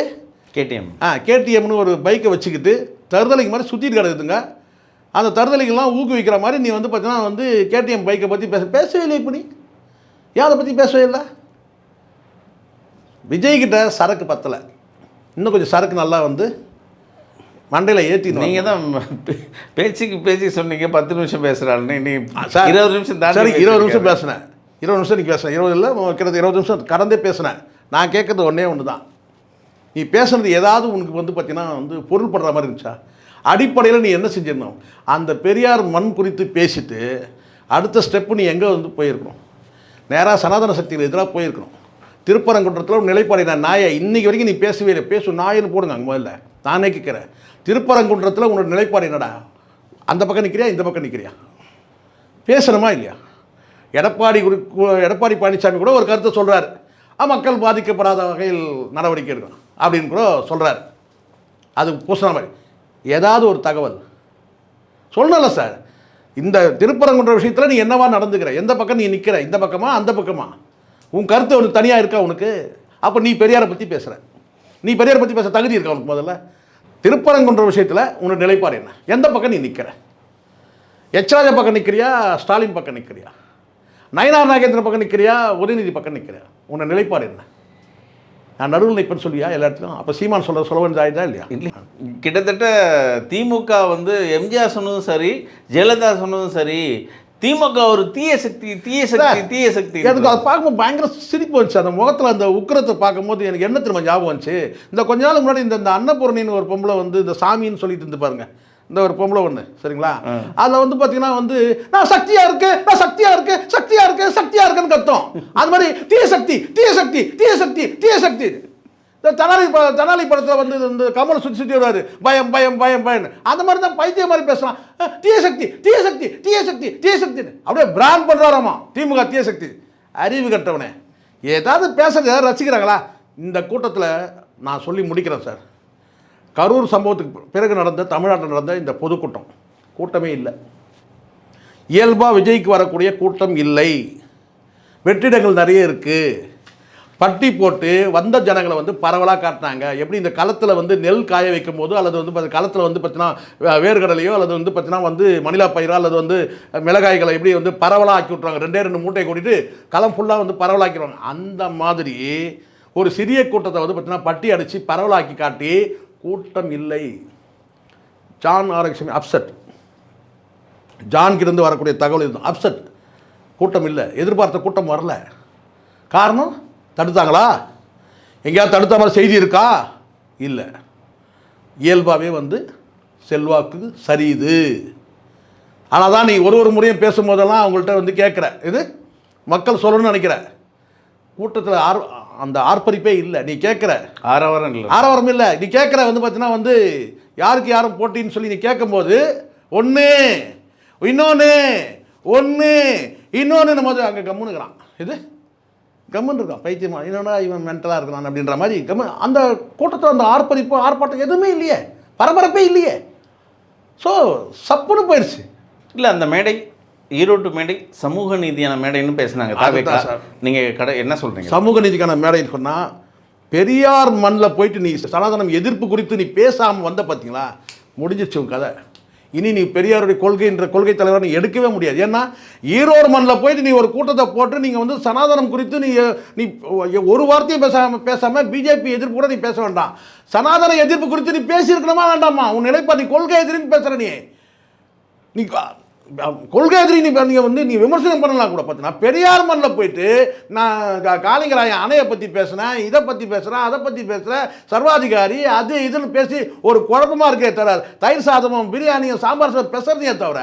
கேடிஎம். ஆ கேடிஎம்னு ஒரு பைக்கை வச்சுக்கிட்டு தருதலைக்கு மாதிரி சுற்றிட்டு கிடக்குதுங்க. அந்த தருதலைக்கெல்லாம் ஊக்குவிக்கிற மாதிரி நீ வந்து பார்த்தீங்கன்னா வந்து கேடிஎம் பைக்கை பற்றி பேச பேசவே இல்லை இப்போ நீ. ஏன் அதை பற்றி பேசவே இல்லை? விஜய்கிட்ட சரக்கு பத்தலை. இன்னும் கொஞ்சம் சரக்கு நல்லா வந்து மண்டையில் ஏற்றி நீங்க தான் பேச்சுக்கு பேச்சு சொன்னீங்க. பத்து நிமிஷம் பேசுறாருன்னு நீ சார். இருபது நிமிஷம் தாண்டி சரி இருபது நிமிஷம். பேசினேன். இருபது நிமிஷம் நீ பேசுனேன். இருபது இல்லை கிட்டத்தட்ட இருபது நிமிஷம். கடந்தே பேசினேன். நான் கேட்கறது ஒன்றே ஒன்று தான் நீ பேசுனது ஏதாவது உனக்கு வந்து பார்த்தீங்கன்னா வந்து பொருள்படுற மாதிரி இருந்துச்சா? அடிப்படையில் நீ என்ன செஞ்சிடணும் அந்த பெரியார் மண் குறித்து பேசிட்டு அடுத்த ஸ்டெப்பு நீ எங்கே வந்து போயிருக்கணும்? நேராக சனாதன சக்திகள் எதிராக போயிருக்கணும். திருப்பரங்குன்றத்தில் நிலைப்பாடு நான் நாயை இன்றைக்கி வரைக்கும் நீ பேசவே இல்லை. பேசும் நாயின்னு போடுங்க அங்கே முதல்ல. நானே கேட்குறேன். திருப்பரங்குன்றத்தில் உன்னோட நிலைப்பாடு என்னடா? அந்த பக்கம் நிற்கிறியா இந்த பக்கம் நிற்கிறியா பேசணுமா இல்லையா? எடப்பாடி குரு எடப்பாடி பழனிசாமி கூட ஒரு கருத்தை சொல்கிறார் மக்கள் பாதிக்கப்படாத வகையில் நடவடிக்கை எடுக்கணும். அப்படின்னு கூட சொல்கிறார் அது பூசண மாதிரி. ஏதாவது ஒரு தகவல். சொல்லல சார். இந்த திருப்பரங்குன்ற விஷயத்தில் நீ என்னவா நடந்துக்கிற? எந்த பக்கம் நீ நிற்கிற இந்த பக்கமா? அந்த பக்கமா? உன் கருத்து உனக்கு தனியாக இருக்கா உனக்கு? அப்போ நீ பெரியாரை பற்றி பேசுகிற நீ பெரியாரை பற்றி பேச தகுதி இருக்கா உனக்கு முதல்ல? திருப்பரங்குன்ற விஷயத்தில் உன்னோட நிலைப்பாடு என்ன? எந்த பக்கம் நீ நிற்கிற எச்ராஜா பக்கம் நிற்கிறியா ஸ்டாலின் பக்கம் நிற்கிறியா நயனார் நாகேந்திரன் பக்கம் நிற்கிறியா உதயநிதி பக்கம் நிற்கிறியா உன்னோட நிலைப்பாடு என்ன? நான் நடுவில் நிற்பேன்னு சொல்லியா எல்லா இடத்துலையும்? அப்போ சீமான் சொல்ல சொல்ல வேண்டியதாயிட்டா இல்லையா? இல்லை. கிட்டத்தட்ட திமுக வந்து எம்ஜிஆர் சொன்னதும் சரி ஜெயலலிதா சொன்னதும் சரி திமுக ஒரு தீய சக்தி தீய சக்தி தீய சக்தி எனக்கு அதை பார்க்கும்போது பயங்கர சிரிப்பு வந்துச்சு. அந்த முகத்தில் அந்த உக்கிரத்தை பார்க்கும்போது எனக்கு என்ன திரும்ப ஞாபகம் வந்துச்சு? இந்த கொஞ்ச நாள் முன்னாடி இந்த இந்த அன்னபூர்ணின்னு ஒரு பொம்பளை வந்து இந்த சாமின்னு சொல்லிட்டு இருந்து பாருங்க. இந்த ஒரு பொம்பளை ஒன்று சரிங்களா? அதில் வந்து பார்த்தீங்கன்னா வந்து நான் சக்தியா இருக்கு நான் சக்தியா இருக்கு சக்தியா இருக்கு சக்தியா இருக்குன்னு கத்தோம். அது மாதிரி தீய சக்தி தீய சக்தி தீய சக்தி தீய சக்தி. இந்த தனாலி ப தனாலி படத்தில் வந்து இந்த கமல் சுற்றி சுற்றி வருவாரு. பயம் பயம் பயம் பயம் அந்த மாதிரி தான் பைத்தியம் மாதிரி பேசலாம். தீய சக்தி தீய சக்தி தீய சக்தி தீய சக்தி அப்படியே பிராண்ட் பண்ணுறாராமா திமுக தீய சக்தி. அறிவு கட்டவனே. ஏதாவது பேசுறது யாராவது ரசிக்கிறாங்களா? இந்த கூட்டத்தில் நான் சொல்லி முடிக்கிறேன் சார். கரூர் சம்பவத்துக்கு பிறகு நடந்த தமிழ்நாட்டில் நடந்த இந்த பொதுக்கூட்டம். கூட்டமே இல்லை. இயல்பாக விஜய்க்கு வரக்கூடிய கூட்டம் இல்லை. வெற்றிடங்கள் நிறைய இருக்குது பட்டி போட்டு வந்த ஜனங்களை வந்து பரவலாக காட்டினாங்க. எப்படி இந்த களத்தில் வந்து நெல் காய வைக்கும் போது அல்லது வந்து களத்தில் வந்து பார்த்தீங்கன்னா வேர்கடலையோ அல்லது வந்து பார்த்தீங்கன்னா வந்து மணிலா பயிரோ அல்லது வந்து மிளகாய்களை எப்படி வந்து பரவலாக ஆக்கி விட்ருவாங்க ரெண்டே ரெண்டு மூட்டையை கூட்டிட்டு களம் ஃபுல்லாக வந்து பரவலாக்கிடுவாங்க அந்த மாதிரி ஒரு சிறிய கூட்டத்தை வந்து பார்த்தீங்கன்னா பட்டி அடித்து பரவலாக்கி காட்டி கூட்டம் இல்லை. ஜான் ஆரோக்கியசாமி அப்செட் ஜான்கிருந்து வரக்கூடிய தகவல் இது. அப்செட் கூட்டம் இல்லை. எதிர்பார்த்த கூட்டம் வரல. காரணம் தடுத்தாங்களா? எங்கேயாவது தடுத்த மாதிரி செய்தி இருக்கா? இல்லை. இயல்பாகவே வந்து செல்வாக்கு சரியுது. ஆனால் தான் நீ ஒரு ஒரு முறையும் பேசும்போதெல்லாம் அவங்கள்ட்ட வந்து கேட்குற. இது? மக்கள் சொல்லணும்னு நினைக்கிறேன் கூட்டத்தில் ஆர் அந்த ஆர்ப்பரிப்பே இல்லை. நீ கேட்குற ஆரவாரம் இல்லை. ஆரவாரம் இல்லை. நீ கேட்குற வந்து பார்த்தீங்கன்னா வந்து யாருக்கு யாரும் போட்டின்னு சொல்லி நீ கேட்கும்போது ஒன்று இன்னொன்று ஒன்று இன்னொன்று நம்ம அங்கே கம்முனுக்கிறான் இது? கம்முன்னு இருக்கான். பைத்தியமா. இன்னொன்னா இவன் மென்டலாக இருக்கிறான் அப்படின்ற மாதிரி கம்மு. அந்த கூட்டத்தில் அந்த ஆர்ப்பரிப்பு ஆர்ப்பாட்டம் எதுவுமே இல்லையே. பரபரப்பே இல்லையே. ஸோ சப்புன்னு போயிடுச்சு இல்லை அந்த மேடை ஈரோட்டு மேடை சமூக நீதியான மேடைன்னு பேசுனாங்க. தாவேக்கா சார். நீங்க கடை என்ன சொல்றீங்க? சமூக நீதிக்கான மேடைன்னு சொன்னால் பெரியார் மண்ணில் போயிட்டு நீ சனாதனம் எதிர்ப்பு குறித்து நீ பேசாமல் வந்த பார்த்தீங்களா முடிஞ்சிச்சு உன் கதை. இனி நீ பெரியாருடைய கொள்கைன்ற கொள்கை தலைவரை நீ எடுக்கவே முடியாது. ஏன்னா ஈரோடு மண்ணில் போயிட்டு நீ ஒரு கூட்டத்தை போட்டு நீங்கள் வந்து சனாதனம் குறித்து நீ நீ ஒரு வார்த்தையும் பேசாமல் பேசாமல் பிஜேபி எதிர்ப்பு கூட நீ பேச வேண்டாம். சனாதன எதிர்ப்பு குறித்து நீ பேசியிருக்கணுமா வேண்டாமா? உன் நிலைப்பாடு நீ கொள்கை எதிரின்னு பேசுகிற நீ. நீ கொள்கை எதிரி நீ நீங்கள் வந்து நீ விமர்சனம் பண்ணலாம் கூட பார்த்தீங்கன்னா பெரியார் மண்ணில் போயிட்டு நான் காளிங்கராயன் அணையை பற்றி பேசுனேன் இதை பற்றி பேசுகிறேன் அதை பற்றி பேசுகிறேன் சர்வாதிகாரி அது இதுன்னு பேசி ஒரு குழப்பமா இருக்கே தவிர தயிர் சாதமும் பிரியாணியும் சாம்பார் சாதம் பேசுகிறதையே தவிர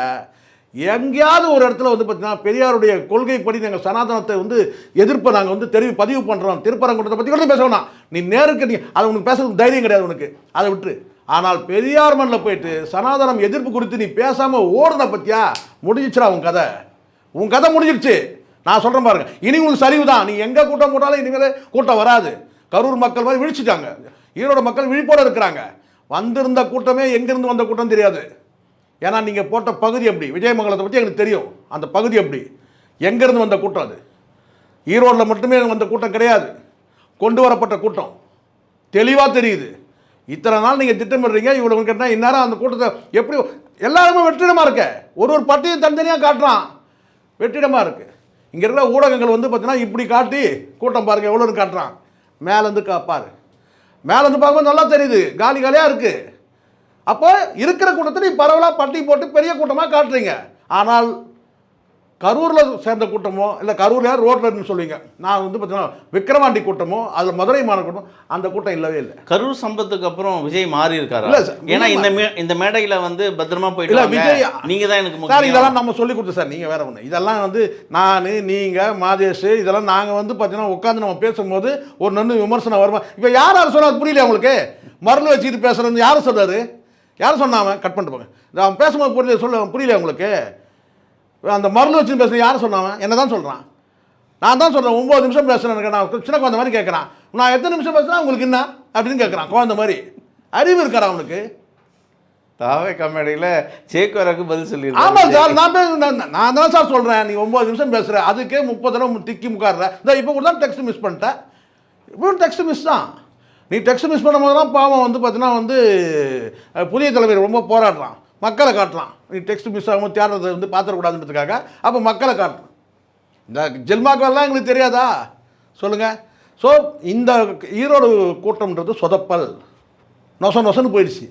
எங்கேயாவது ஒரு இடத்துல வந்து பார்த்தீங்கன்னா பெரியாருடைய கொள்கைப்படி நாங்கள் சனாதனத்தை வந்து எதிர்ப்பை நாங்கள் வந்து தெரிவி பதிவு பண்ணுறோம் திருப்பரங்குன்றத்தை பற்றி கூட பேசணும் நீ நேருக்கு நீ அதை உனக்கு பேசுறதுக்கு தைரியம் கிடையாது உனக்கு. அதை விட்டுரு. ஆனால் பெரியார் மண்ணில் போயிட்டு சனாதனம் எதிர்ப்பு குறித்து நீ பேசாமல் ஓடுன பற்றியா முடிஞ்சிச்சுடா உன் கதை. உன் கதை முடிஞ்சிருச்சு. நான் சொல்கிறேன் பாருங்க. இனி உங்களுக்கு சரிவு தான் நீ எங்கே கூட்டம் போட்டாலும் இனிமேல் கூட்டம் வராது. கரூர் மக்கள் மாதிரி விழிச்சிட்டாங்க. ஈரோடு மக்கள் விழிப்போடு இருக்கிறாங்க. வந்திருந்த கூட்டமே எங்கேருந்து வந்த கூட்டம் தெரியாது. ஏன்னா நீங்கள் போட்ட பகுதி எப்படி? விஜயமங்கலத்தை பற்றி எனக்கு தெரியும். அந்த பகுதி எப்படி? எங்கேருந்து வந்த கூட்டம் அது? ஈரோட்டில் மட்டுமே வந்த கூட்டம் கிடையாது. கொண்டு வரப்பட்ட கூட்டம். தெளிவாக தெரியுது. இத்தனை நாள் நீங்கள் திட்டமிடுறீங்க இவ்வளோ கேட்டால் இந்நேரம் அந்த கூட்டத்தை எப்படி எல்லாருமே வெற்றிடமாக இருக்க. ஒரு ஒரு பட்டியும் தனித்தனியாக காட்டுறான். வெற்றிடமாக இருக்கு. இங்கே இருக்கிற ஊடகங்கள் வந்து பார்த்தீங்கன்னா இப்படி காட்டி கூட்டம் பாருங்கள் எவ்வளோன்னு காட்டுறான். மேலேருந்து கா மேலேருந்து பார்க்கும்போது நல்லா தெரியுது காலி காலியாக இருக்குது அப்போ இருக்கிற கூட்டத்தை நீ பரவலாக பட்டி போட்டு பெரிய கூட்டமாக காட்டுறீங்க. ஆனால் கரூரில் சேர்ந்த கூட்டமோ இல்லை கரூரில் ரோட்டில் இருந்து சொல்லுவீங்க? நான் வந்து பார்த்தீங்கன்னா விக்கிரவாண்டி கூட்டமோ அதில் மதுரை மாநில கூட்டம் அந்த கூட்டம் இல்லவே இல்லை. கரூர் சம்பத்துக்கு அப்புறம் விஜய் மாறி இருக்காரா? இல்ல சார், ஏன்னா இந்த இந்த மேடையில வந்து பத்திரமா இல்ல, போயிட்டு வாங்க. விஜய் நீங்க தான் எனக்கு சார் இதெல்லாம் நம்ம சொல்லி கொடுத்து சார் நீங்கள் வேற ஒன்று இதெல்லாம் வந்து நான் நீங்கள் மாதேஷ் இதெல்லாம் நாங்கள் வந்து பார்த்தீங்கன்னா உட்காந்து நம்ம பேசும்போது ஒரு நன்னு விமர்சனம் வருமா? இப்போ யார் யார் சொன்னா புரியல உங்களுக்கு? மருந்து வச்சுக்கிட்டு பேசுறது யார் சொல்றாரு யார் சொன்னாம கட் பண்ணிட்டு போங்க. அவன் பேசும்போது புரியல சொல்ல புரியல உங்களுக்கு? அந்த மருந்து வச்சு பேசுறது யார் சொன்னாவன் என்ன தான் சொல்கிறான் நான் தான் சொல்கிறேன் ஒம்பது நிமிஷம் பேசுகிறேன் நான் சின்ன குழந்தை மாதிரி கேட்குறான் நான் எத்தனை நிமிஷம் பேசுனா உங்களுக்கு என்ன? அப்படின்னு கேட்குறான் குழந்தை மாதிரி. அறிவு இருக்காரா அவனுக்கு? தாவே கமெடியில சேக்குவராக்கு பதில் சொல்லி ஆமாம் சார் நான் பேச நான் தான் சார் சொல்கிறேன் நீ ஒம்பது நிமிஷம் பேசுகிற அதுக்கே முப்பது தடவை திக்கி முக்காடுற. இந்த இப்போ கூட தான் டெக்ஸ்ட் மிஸ் பண்ணிட்டேன் இப்போ டெக்ஸ்ட் மிஸ் தான். நீ டெக்ஸ்ட் மிஸ் பண்ணும்போது தான் பாவம் வந்து பார்த்தீங்கன்னா வந்து புதிய தலைவர் ரொம்ப போராடுறான். மக்களை காட்டலாம். நீ டெக்ஸ்ட் மிஸ் ஆகும் தேடுறதை வந்து பார்த்துடக்கூடாதுன்றதுக்காக அப்போ மக்களை காட்டலாம் இந்த ஜெல்மாக்கெல்லாம் எங்களுக்கு தெரியாதா? சொல்லுங்கள் ஸோ இந்த ஈரோடு கூட்டம்ன்றது சொதப்பல். நொச நொசன்னு போயிடுச்சு.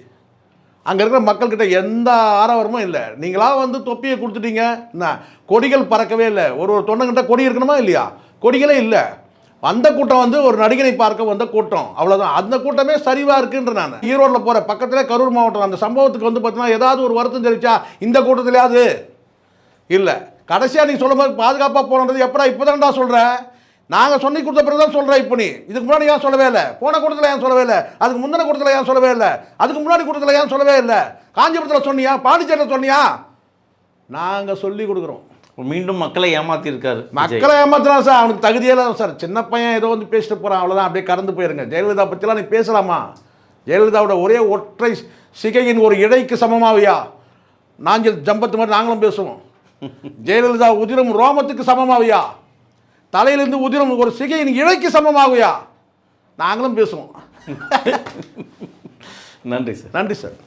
அங்கே இருக்கிற மக்கள்கிட்ட எந்த ஆரவாரமும் இல்லை. நீங்களாக வந்து தொப்பியை கொடுத்துட்டீங்க. என்ன? கொடிகள் பறக்கவே இல்லை. ஒரு ஒரு தொண்டங்கிட்ட கொடி இருக்கணுமா இல்லையா? கொடிகளே இல்லை. அந்த கூட்டம் வந்து ஒரு நடிகனை பார்க்க வந்த கூட்டம். அவ்வளோதான் அந்த கூட்டமே சரிவாக இருக்குன்ற நான். ஈரோட்டில் போகிற பக்கத்தில் கரூர் மாவட்டம். அந்த சம்பவத்துக்கு வந்து பார்த்தீங்கன்னா ஏதாவது ஒரு வருத்தம் தெரிவிச்சா இந்த கூட்டத்திலேயாவது? இல்லை. கடைசியாக நீ சொல்லும்போது பாதுகாப்பாக போனது எப்படா இப்போ தான்டா சொல்கிறேன் நாங்கள் சொல்லி கொடுத்த பிறகு தான் சொல்கிறேன் இப்போ நீ. இதுக்கு முன்னாடி ஏன் சொல்லவே இல்லை? போன கூட்டத்தில் ஏன் சொல்லவே இல்லை? அதுக்கு முந்தின கூட்டத்தில் ஏன் சொல்லவே இல்லை? அதுக்கு முன்னாடி கூட்டத்தில் ஏன் சொல்லவே இல்லை? காஞ்சிபுரத்தில் சொன்னியா? பாண்டிச்சேரியில் சொன்னியா? நாங்கள் சொல்லி கொடுக்குறோம். மீண்டும் மக்களை ஏமாத்தி இருக்காரு மக்களை ஏமாத்துறான் சார் அவனுக்கு தகுதியெல்லாம் சார். சின்ன பையன் ஏதோ வந்து பேசிட்டு போகிறான் அவ்வளோதான் அப்படியே கடந்து போயிருங்க. ஜெயலலிதா பற்றிலாம் நீ பேசலாமா? ஜெயலலிதாவோட ஒரே ஒற்றை சிகையின் ஒரு இடைக்கு சமமாவியா? நாங்கள் ஜம்பத்து மாதிரி நாங்களும் பேசுவோம். ஜெயலலிதா உதிரம் ரோமத்துக்கு சமமாவியா? தலையிலிருந்து உதிரம் ஒரு சிகையின் இழைக்கு சமமாகுயா? நாங்களும் பேசுவோம். நன்றி சார். நன்றி சார்.